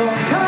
don't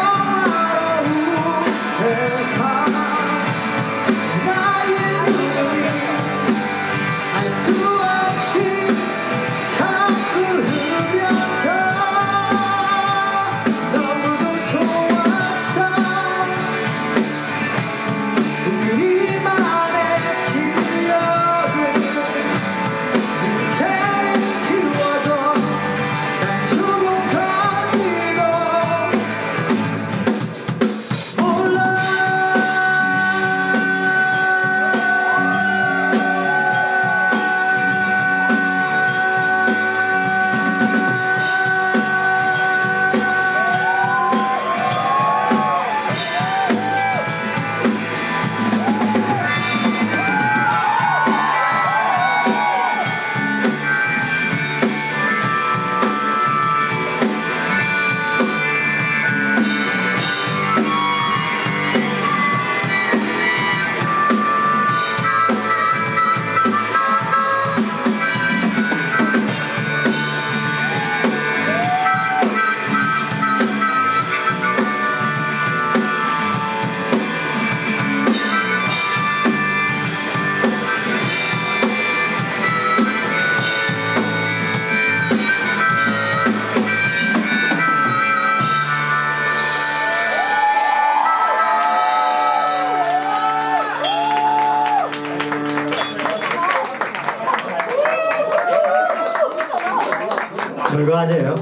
별거 아니에요.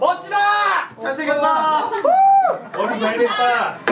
멋지다! 잘생겼다. 머리 잘 됐다.